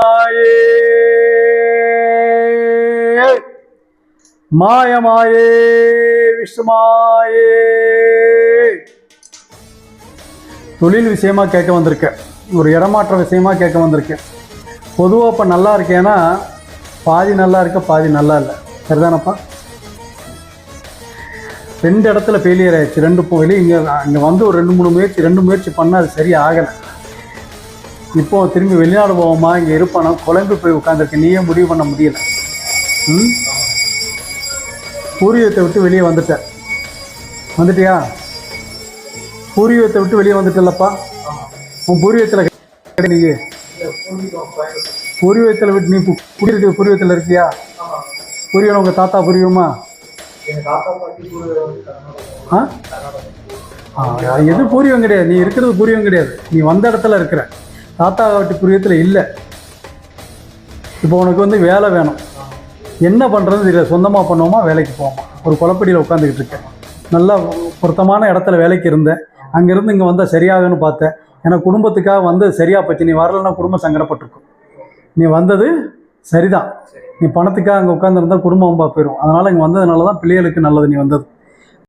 மாயே. மாயமாயே விஷ்ணுமாயே தொழில் விஷயமா கேட்க வந்திருக்கேன் ஒரு இடமாற்ற விஷயமா கேட்க வந்திருக்கேன் பொதுவாக இப்போ நல்லா இருக்கேன்னா பாதி நல்லா இருக்க பாதி நல்லா இல்லை. சரிதானப்பா? ரெண்டு இடத்துல ஃபெயிலியர் ஆயிடுச்சு. ரெண்டு போயிலும் இங்கே இங்கே வந்து ஒரு ரெண்டு மூணு முயற்சி ரெண்டு முயற்சி பண்ணால் அது சரி ஆகலை. இப்போ திரும்பி வெளிநாடு போவோமா? இங்கே இருப்பானோ? குழம்பு போய் உட்காந்துருக்கு நீயே முடிவு பண்ண முடியல. ம்? பூர்வீகத்தை விட்டு வெளியே வந்துட்ட. வந்துட்டியா? பூர்வீகத்தை விட்டு வெளியே வந்துட்டல்லப்பா. உன் பூர்வீகத்தில் நீயே. பூர்வீகத்தில் விட்டு நீ குடியிருக்க பூர்வீகத்தில் இருக்கியா? பூர்வீகம் உங்கள் தாத்தா புரியுமா? ஆ? ஆ, எது பூர்வீகம் கிடையாது. நீ இருக்கிறது பூர்வீகம் கிடையாது. நீ வந்த இடத்துல இருக்கிற. தாத்தா வீட்டு புரியத்தில் இல்லை. இப்போ உனக்கு வந்து வேலை வேணும். என்ன பண்ணுறதுன்னு தெரியல. சொந்தமாக பண்ணுவோமா வேலைக்கு போவோமா? ஒரு குழப்படியில் உட்காந்துக்கிட்டு இருக்கேன். நல்லா பொருத்தமான இடத்துல வேலைக்கு இருந்தேன். அங்கேருந்து இங்கே வந்தால் சரியாகன்னு பார்த்தேன். ஏன்னா குடும்பத்துக்காக வந்து சரியாக போச்சு. நீ வரலைன்னா குடும்பம் சங்கடப்பட்டிருக்கும். நீ வந்தது சரிதான். நீ பணத்துக்காக அங்கே உட்காந்துருந்தா குடும்பம் ரொம்ப போயிடும் அதனால் இங்கே வந்ததுனால தான் பிள்ளைகளுக்கு நல்லது நீ வந்தது.